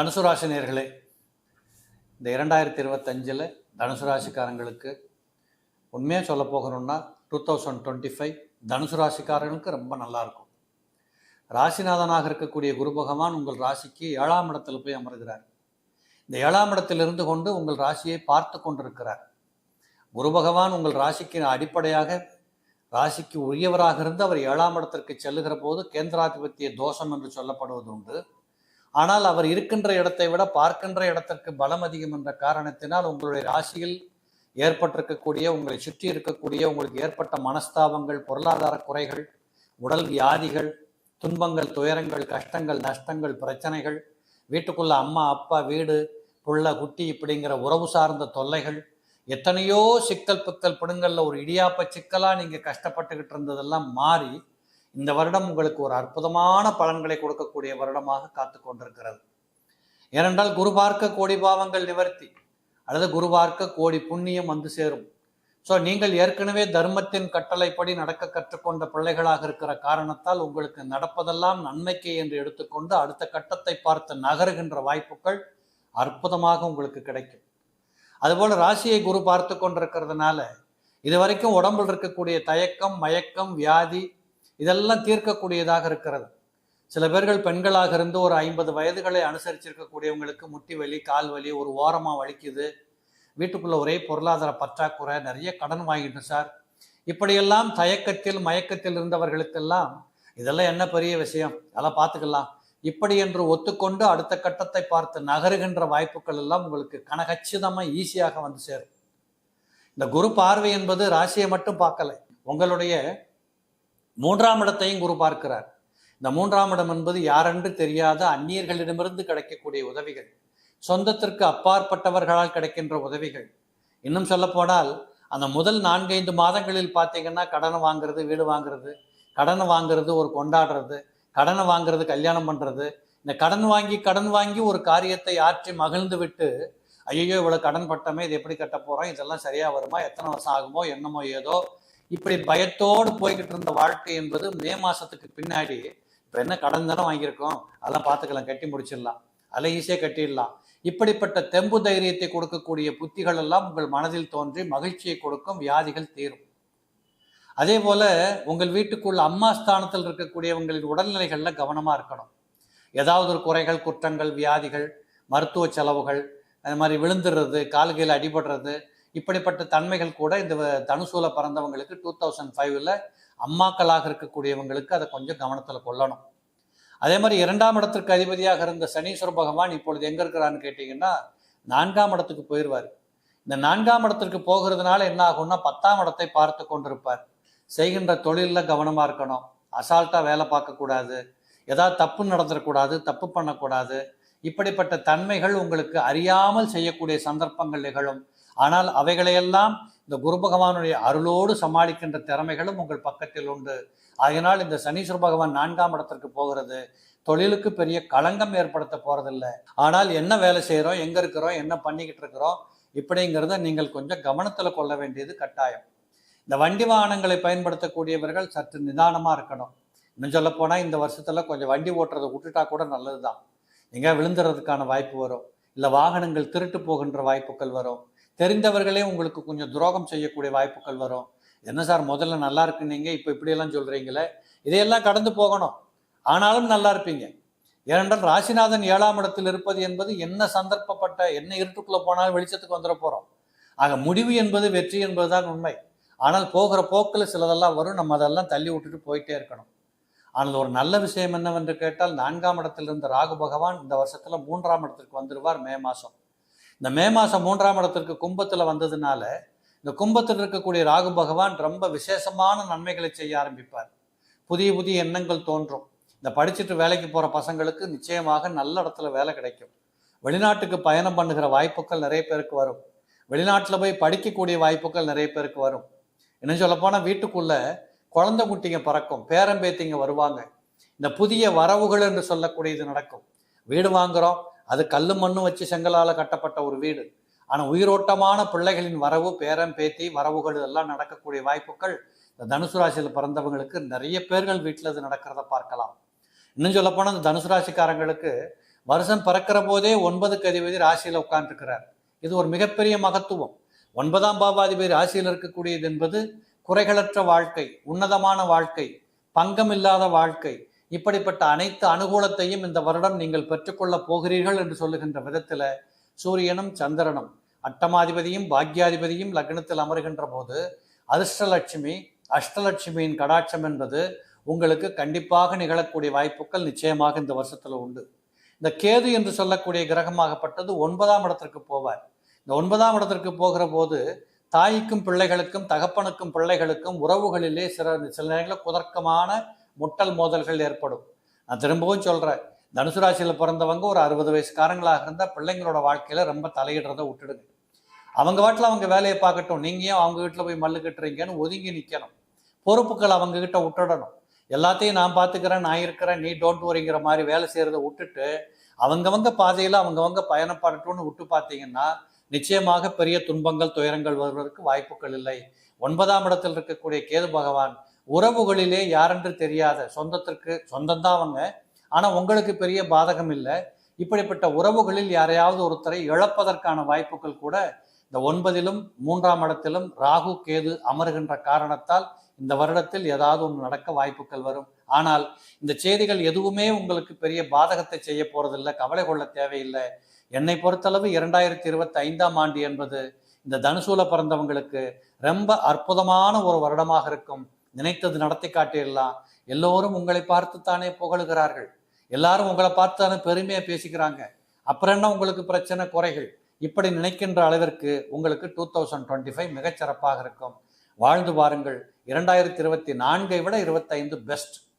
தனுசு ராசி நேர்களே இந்த இரண்டாயிரத்தி இருபத்தஞ்சில் தனுசு ராசிக்காரங்களுக்கு உண்மையாக சொல்ல போகணும்னா டூ தௌசண்ட் டுவெண்ட்டி ஃபைவ் தனுசு ராசிக்காரங்களுக்கு ரொம்ப நல்லாயிருக்கும் ராசிநாதனாக இருக்கக்கூடிய குரு பகவான் உங்கள் ராசிக்கு ஏழாம் இடத்துல போய் அமர்கிறார். இந்த ஏழாம் இடத்திலிருந்து கொண்டு உங்கள் ராசியை பார்த்து கொண்டிருக்கிறார். குரு பகவான் உங்கள் ராசிக்கு அடிப்படையாக ராசிக்கு உரியவராக இருந்து அவர் ஏழாம் இடத்திற்கு செல்லுகிற போது கேந்திராதிபத்திய தோஷம் என்று சொல்லப்படுவது உண்டு. ஆனால் அவர் இருக்கின்ற இடத்தை விட பார்க்கின்ற இடத்திற்கு பலம் அதிகம் என்ற காரணத்தினால் உங்களுடைய ராசியில் ஏற்பட்டிருக்கக்கூடிய உங்களை சுற்றி இருக்கக்கூடிய உங்களுக்கு ஏற்பட்ட மனஸ்தாபங்கள் பொருளாதார குறைகள் உடல் வியாதிகள் துன்பங்கள் துயரங்கள் கஷ்டங்கள் நஷ்டங்கள் பிரச்சனைகள் வீட்டுக்குள்ள அம்மா அப்பா வீடு புள்ள குட்டி இப்படிங்கிற உறவு சார்ந்த தொல்லைகள் எத்தனையோ சிக்கல் பிக்கல் பிடுங்கல்ல ஒரு இடியாப்ப சிக்கலா நீங்க கஷ்டப்பட்டுக்கிட்டு இருந்ததெல்லாம் மாறி இந்த வருடம் உங்களுக்கு ஒரு அற்புதமான பலன்களை கொடுக்கக்கூடிய வருடமாக காத்து கொண்டிருக்கிறது. ஏனென்றால் குரு பார்க்க கோடி பாவங்கள் நிவர்த்தி அல்லது குரு பார்க்க கோடி புண்ணியம் வந்து சேரும். ஸோ நீங்கள் ஏற்கனவே தர்மத்தின் கட்டளைப்படி நடக்க கற்றுக்கொண்ட பிள்ளைகளாக இருக்கிற காரணத்தால் உங்களுக்கு நடப்பதெல்லாம் நன்மைக்கே என்று எடுத்துக்கொண்டு அடுத்த கட்டத்தை பார்த்து நகருகின்ற வாய்ப்புகள் அற்புதமாக உங்களுக்கு கிடைக்கும். அதுபோல் ராசியை குரு பார்த்து கொண்டிருக்கிறதுனால இது வரைக்கும் உடம்பில் இருக்கக்கூடிய தயக்கம் மயக்கம் வியாதி இதெல்லாம் தீர்க்கக்கூடியதாக இருக்கிறது. சில பேர்கள் பெண்களாக இருந்து ஒரு ஐம்பது வயதுகளை அனுசரிச்சிருக்கக்கூடியவங்களுக்கு முட்டி வலி கால் வலி ஒரு ஓரமாக வலிக்குது. வீட்டுக்குள்ள ஒரே பொருளாதார பற்றாக்குறை நிறைய கடன் வாங்கிட்டு சார். இப்படியெல்லாம் தயக்கத்தில் மயக்கத்தில் இருந்தவர்களுக்கெல்லாம் இதெல்லாம் என்ன பெரிய விஷயம்? அதெல்லாம் பார்த்துக்கலாம். இப்படி என்று ஒத்துக்கொண்டு அடுத்த கட்டத்தை பார்த்து நகருகின்ற வாய்ப்புகள் எல்லாம் உங்களுக்கு கனகச்சிதமாக ஈஸியாக வந்து சேரும். இந்த குரு பார்வை என்பது ராசியை மட்டும் பார்க்கலை. உங்களுடைய மூன்றாம் இடத்தையும் குரு பார்க்கிறார். இந்த மூன்றாம் இடம் என்பது யாரென்று தெரியாத அந்நியர்களிடமிருந்து கிடைக்கக்கூடிய உதவிகள். சொந்தத்திற்கு அப்பாற்பட்டவர்களால் கிடைக்கின்ற உதவிகள். இன்னும் சொல்லப்போனால் அந்த முதல் நான்கைந்து மாதங்களில் பார்த்தீங்கன்னா கடனை வாங்குறது வீடு வாங்குறது கடனை வாங்குறது ஒரு கொண்டாடுறது கடனை வாங்குறது கல்யாணம் பண்ணுறது இந்த கடன் வாங்கி கடன் வாங்கி ஒரு காரியத்தை ஆற்றி மகிழ்ந்து விட்டு ஐயோ இவ்வளோ கடன் பட்டமே இது எப்படி கட்ட போகிறோம் இதெல்லாம் சரியாக வருமா? எத்தனை வருஷம் ஆகுமோ? என்னமோ ஏதோ இப்படி பயத்தோடு போய்கிட்டு இருந்த வாழ்க்கை என்பது மே மாசத்துக்கு பின்னாடி இப்போ என்ன கடன் தானே வாங்கியிருக்கோம் அதெல்லாம் பார்த்துக்கலாம் கட்டி முடிச்சிடலாம் அதில் ஈஸியாக கட்டிடலாம். இப்படிப்பட்ட தெம்பு தைரியத்தை கொடுக்கக்கூடிய புத்திகள் எல்லாம் உங்கள் மனதில் தோன்றி மகிழ்ச்சியை கொடுக்கும் வியாதிகள் தீரும். அதே போல உங்கள் வீட்டுக்குள்ள அம்மா ஸ்தானத்தில் இருக்கக்கூடியவங்களின் உடல்நிலைகள்ல கவனமா இருக்கணும். ஏதாவது ஒரு குறைகள் குற்றங்கள் வியாதிகள் மருத்துவ செலவுகள் அது மாதிரி விழுந்துடுறது கால்கையில் அடிபடுறது இப்படிப்பட்ட தன்மைகள் கூட இந்த தனுசூல பிறந்தவங்களுக்கு டூ தௌசண்ட் ஃபைவ்ல அம்மாக்களாக இருக்கக்கூடியவங்களுக்கு அதை கொஞ்சம் கவனத்தில் கொள்ளணும். அதே மாதிரி இரண்டாம் இடத்திற்கு அதிபதியாக இருந்த சனீஸ்வர பகவான் இப்பொழுது எங்க இருக்கிறான்னு கேட்டீங்கன்னா நான்காம் இடத்துக்கு போயிடுவார் இந்த நான்காம் இடத்திற்கு போகிறதுனால என்ன ஆகும்னா பத்தாம் இடத்தை பார்த்து கொண்டிருப்பார். செய்கின்ற தொழிலில் கவனமாக இருக்கணும். அசால்ட்டாக வேலை பார்க்கக்கூடாது. ஏதாவது தப்பு நடந்துடக்கூடாது தப்பு பண்ணக்கூடாது. இப்படிப்பட்ட தன்மைகள் உங்களுக்கு அறியாமல் செய்யக்கூடிய சந்தர்ப்பங்கள் நிகழும். ஆனால் அவைகளையெல்லாம் இந்த குரு பகவானுடைய அருளோடு சமாளிக்கின்ற திறமைகளும் உங்கள் பக்கத்தில் உண்டு. அதனால் இந்த சனீஸ்வர பகவான் நான்காம் இடத்திற்கு போகிறது. தொழிலுக்கு பெரிய களங்கம் ஏற்படுத்த போகிறதில்ல ஆனால் என்ன வேலை செய்கிறோம் எங்க இருக்கிறோம் என்ன பண்ணிக்கிட்டு இருக்கிறோம் இப்படிங்கிறத நீங்கள் கொஞ்சம் கவனத்தில் கொள்ள வேண்டியது கட்டாயம். இந்த வண்டி வாகனங்களை பயன்படுத்தக்கூடியவர்கள் சற்று நிதானமாக இருக்கணும். இன்னும் சொல்ல போனால் இந்த வருஷத்தில் கொஞ்சம் வண்டி ஓட்டுறதை விட்டுட்டா கூட நல்லது தான் எங்கே விழுந்துறதுக்கான வாய்ப்பு வரும். இல்லை வாகனங்கள் திருட்டு போகின்ற வாய்ப்புகள் வரும். தெரிந்தவர்களே உங்களுக்கு கொஞ்சம் துரோகம் செய்யக்கூடிய வாய்ப்புகள் வரும். என்ன சார் முதல்ல நல்லா இருக்குனீங்க இப்போ இப்படியெல்லாம் சொல்கிறீங்களே இதையெல்லாம் கடந்து போகணும். ஆனாலும் நல்லா இருப்பீங்க. ஏனென்றால் ராசிநாதன் ஏழாம் இடத்தில் இருப்பது என்பது என்ன சந்தர்ப்பப்பட்ட என்ன இருட்டுக்குள்ளே போனாலும் வெளிச்சத்துக்கு வந்துட போகிறோம் ஆக முடிவு என்பது வெற்றி என்பதுதான் உண்மை. ஆனால் போகிற போக்கில் சிலதெல்லாம் வரும். நம்ம அதெல்லாம் தள்ளி விட்டுட்டு போயிட்டே இருக்கணும். ஆனால் ஒரு நல்ல விஷயம் என்னவென்று கேட்டால் நான்காம் இடத்திலிருந்து இருந்த ராகு பகவான் இந்த வருஷத்தில் மூன்றாம் இடத்திற்கு வந்துடுவார் மே மாதம் இந்த மே மாதம் மூன்றாம் இடத்திற்கு கும்பத்தில் வந்ததுனால இந்த கும்பத்தில் இருக்கக்கூடிய ராகு பகவான் ரொம்ப விசேஷமான நன்மைகளை செய்ய ஆரம்பிப்பார். புதிய புதிய எண்ணங்கள் தோன்றும். இந்த படிச்சுட்டு வேலைக்கு போகிற பசங்களுக்கு நிச்சயமாக நல்ல இடத்துல வேலை கிடைக்கும். வெளிநாட்டுக்கு பயணம் பண்ணுகிற வாய்ப்புகள் நிறைய பேருக்கு வரும். வெளிநாட்டில் போய் படிக்கக்கூடிய வாய்ப்புகள் நிறைய பேருக்கு வரும். என்ன சொல்லப்போனால் வீட்டுக்குள்ளே குழந்தை குட்டிங்க பறக்கும். பேரம்பேத்திங்க வருவாங்க. இந்த புதிய வரவுகள் என்று சொல்லக்கூடியது நடக்கும். வீடு வாங்குறோம் அது கல்லு மண்ணும் வச்சு செங்கலால் கட்டப்பட்ட ஒரு வீடு. ஆனால் உயிரோட்டமான பிள்ளைகளின் வரவு பேரம் பேத்தி வரவுகள் எல்லாம் நடக்கக்கூடிய வாய்ப்புகள் இந்த தனுசு ராசியில் பிறந்தவங்களுக்கு நிறைய பேர்கள் வீட்டில் இது நடக்கிறத பார்க்கலாம். இன்னும் சொல்லப்போனால் இந்த தனுசு ராசிக்காரங்களுக்கு வருஷம் பிறக்கிற போதே ஒன்பது கதிபதி ராசியில் உட்கார்ந்துருக்கிறார். இது ஒரு மிகப்பெரிய மகத்துவம். ஒன்பதாம் பாவாதிபதி ராசியில் இருக்கக்கூடியது என்பது குறைகளற்ற வாழ்க்கை உன்னதமான வாழ்க்கை பங்கம் இல்லாத வாழ்க்கை இப்படிப்பட்ட அனைத்து அனுகூலத்தையும் இந்த வருடம் நீங்கள் பெற்றுக்கொள்ளப் போகிறீர்கள் என்று சொல்லுகின்ற விதத்தில் சூரியனும் சந்திரனும் அட்டமாதிபதியும் பாக்யாதிபதியும் லக்னத்தில் அமர்கின்ற போது அதிர்ஷ்டலட்சுமி அஷ்டலட்சுமியின் கடாட்சம் என்பது உங்களுக்கு கண்டிப்பாக நிகழக்கூடிய வாய்ப்புகள் நிச்சயமாக இந்த வருஷத்தில் உண்டு. இந்த கேது என்று சொல்லக்கூடிய கிரகமாகப்பட்டது ஒன்பதாம் இடத்திற்கு போவார். இந்த ஒன்பதாம் இடத்திற்கு போகிற போது தாய்க்கும் பிள்ளைகளுக்கும் தகப்பனுக்கும் பிள்ளைகளுக்கும் உறவுகளிலே சில சில நேரங்களில் குதர்க்கமான முட்டல் மோதல்கள் ஏற்படும். நான் திரும்பவும் சொல்கிறேன் தனுசு ராசியில் பிறந்தவங்க ஒரு அறுபது வயசுக்காரங்களாக இருந்தால் பிள்ளைங்களோட வாழ்க்கையில் ரொம்ப தலையிடுறதை விட்டுடுங்க. அவங்க வாட்டில் அவங்க வேலையை பார்க்கட்டும் நீங்கள் ஏன் அவங்க வீட்டில் போய் மல்லு கட்டுறீங்கன்னு ஒதுங்கி நிற்கணும் பொறுப்புகள் அவங்க கிட்ட விட்டுடணும். எல்லாத்தையும் நான் பார்த்துக்கிறேன் நான் இருக்கிறேன் நீ டோன்ட் வரிங்கிற மாதிரி வேலை செய்கிறத விட்டுட்டு அவங்கவங்க பாதையில் அவங்கவங்க பயணப்படட்டும்னு விட்டு பார்த்தீங்கன்னா நிச்சயமாக பெரிய துன்பங்கள் துயரங்கள் வருவதற்கு வாய்ப்புகள் இல்லை. ஒன்பதாம் இடத்தில் இருக்கக்கூடிய கேது பகவான் உறவுகளிலே யாரென்று தெரியாத சொந்தத்திற்கு சொந்தம்தான் அவங்க. ஆனால் உங்களுக்கு பெரிய பாதகம் இல்லை. இப்படிப்பட்ட உறவுகளில் யாரையாவது ஒருத்தரை இழப்பதற்கான வாய்ப்புகள் கூட இந்த ஒன்பதிலும் மூன்றாம் இடத்திலும் ராகு கேது அமருகின்ற காரணத்தால் இந்த வருடத்தில் ஏதாவது ஒன்று நடக்க வாய்ப்புகள் வரும். ஆனால் இந்த செய்திகள் எதுவுமே உங்களுக்கு பெரிய பாதகத்தை செய்ய போறதில்லை கவலை கொள்ள தேவையில்லை. என்னை பொறுத்தளவு இரண்டாயிரத்தி இருபத்தி ஐந்தாம் ஆண்டு என்பது இந்த தனுசூல பிறந்தவங்களுக்கு ரொம்ப அற்புதமான ஒரு வருடமாக இருக்கும். நினைத்தது நடத்தி காட்டிடலாம். எல்லோரும் உங்களை பார்த்துத்தானே புகழுகிறார்கள். எல்லாரும் உங்களை பார்த்து தானே பேசிக்கிறாங்க. அப்புறம் என்ன உங்களுக்கு பிரச்சனை குறைகள்? இப்படி நினைக்கின்ற அளவிற்கு உங்களுக்கு டூ தௌசண்ட் டுவெண்ட்டி ஃபைவ் மிகச்சிறப்பாக இருக்கும். வாழ்ந்து பாருங்கள் இரண்டாயிரத்தி இருபத்தி நான்கை விட இருபத்தைந்து பெஸ்ட்